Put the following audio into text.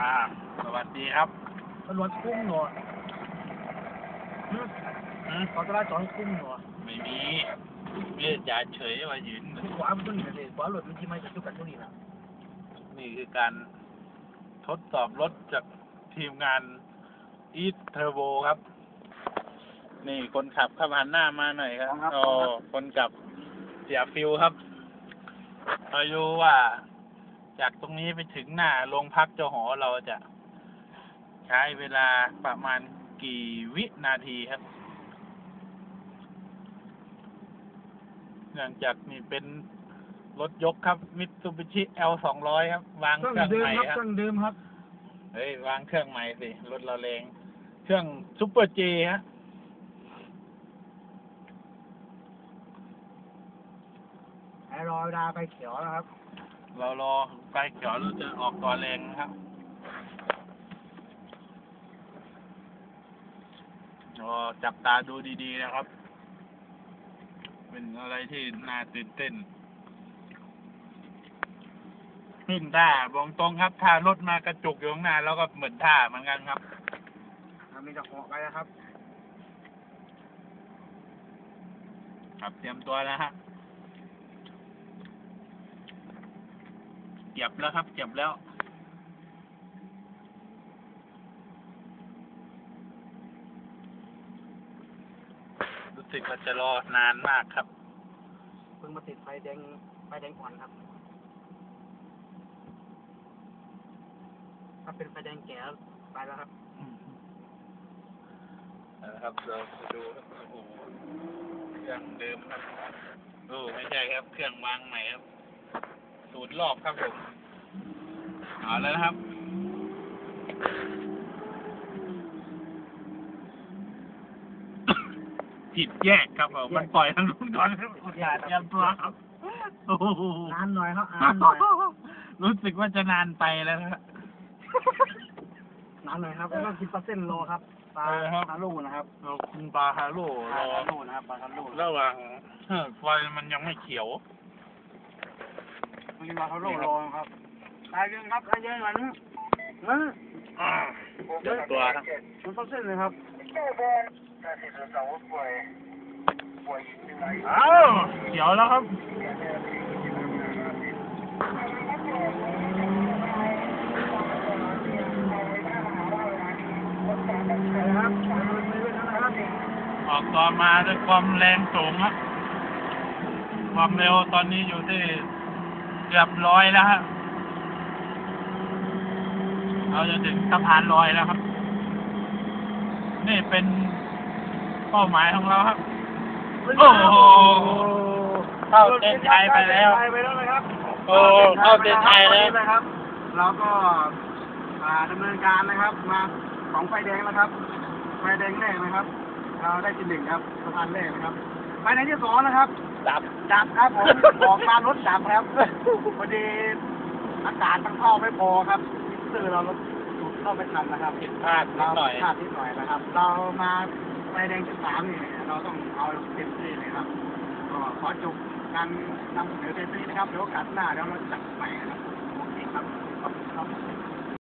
อ่า สวัสดีครับตำรวจคุ้มหน่อยอืมขอจราจรคุ้มหน่อยไม่มีเรียกจ่าเฉยมายืนที่ขวามันต้องหนีเลยขวารถมันที่ไม่จะจุกันตรงนี้นะนี่คือการทดสอบรถจากทีมงานอีทเทอร์โบครับ นี่คนขับขับหันหน้ามาหน่อยครับโอ้คนขับเสียฟิวครับเราดูว่า จากตรงนี้ไปถึงหน้าโรงพักเจ้าหอเราจะ ใช้เวลาประมาณกี่วินาทีครับเนื่องจากนี่เป็นรถยกครับมิตซูบิชิ L สองร้อยครับ วางเครื่องเครื่องเดิมใหม่ครับครับเครื่องเดิมครับ เฮ้ย วางเครื่องใหม่สิ รถเราแรง เครื่องซุปเปอร์เจฮะไอรอเวลาไปเขียวนะครับ เรารอไฟเขียวเราจะออกตัวแรงนะครับรอจับตาดูดีๆนะครับ เป็นอะไรที่น่าตื่นเต้นขึ้นท่าบอกตรงครับถ้ารถมากระจุกอยู่ข้างหน้าแล้วก็เหมือนท่าเหมือนกันครับมีจะเหาะไปนะครับ ครับเตรียมตัวนะฮะ เก็บแล้วครับเก็บแล้วรู้สึกว่าจะรอนานมากครับ เพิ่งมาติดไฟแดงไฟแดงอ่อนครับ ถ้าเป็นไฟแดงแก่ไปแล้วครับนะครับเราจะดูครับโอ้โหเครื่องเดิมครับโอ้ไม่ใช่ครับ เครื่องวางใหม่ครับ สูตรรอบครับผมเอาแล้วนะครับผิดแยกครับผมมันปล่อยทางนู้นก่อนครับอย่าเตรียมตัวครับโอ้โหนานหน่อยครับนานหน่อยรู้สึกว่าจะนานไปแล้วนะนานหน่อยครับแล้วก็คิดเปอร์เซ็นต์โลครับปลาเออครับปลาลูกนะครับเราคุณปลาฮาโร่ปลารอลูกนะครับปลาทันลูกระหว่างเออไฟมันยังไม่เขียว มีปลาทันลูกโลครับตายเรื่องครับตายเยอะกว่านี้นะอ่าเดี๋ยวตัวครับมันเปอร์เซ็นต์เลยครับอ้าวเขียวแล้วครับนะครับออกตัวมาด้วยความแรงสูงครับความเร็วตอนนี้อยู่ที่ เกือบร้อยแล้วครับเราจะถึงสะพานลอยแล้วครับ นี่เป็นเป้าหมายของเราครับ โอ้โหเข้าเส้นชัยไปแล้ว ไปแล้วนะครับโอ้เข้าเส้นชัยแล้วนะครับเราก็อ่าดำเนินการนะครับ มาสองไฟแดงนะครับ ไฟแดงแรกนะครับ เราได้ที่หนึ่งครับสะพานแรกนะครับ ไฟแดงที่สองนะครับ ดับ ดับครับผม ออกมารถดับครับพอดีอากาศมันเข้าไม่พอครับสื่อเราดูดเข้าไปทันนะครับผิดพลาดนิดหน่อยพลาดนิดหน่อยนะครับ เรามาไฟแดงที่สามนี่เราต้องเอาเต็มที่เลยครับก็ขอจบการนำเสนอเต็มที่นะครับเดี๋ยวโอกาสหน้าเดี๋ยวเราจัดใหม่นะครับโอเคครับขอบคุณครับ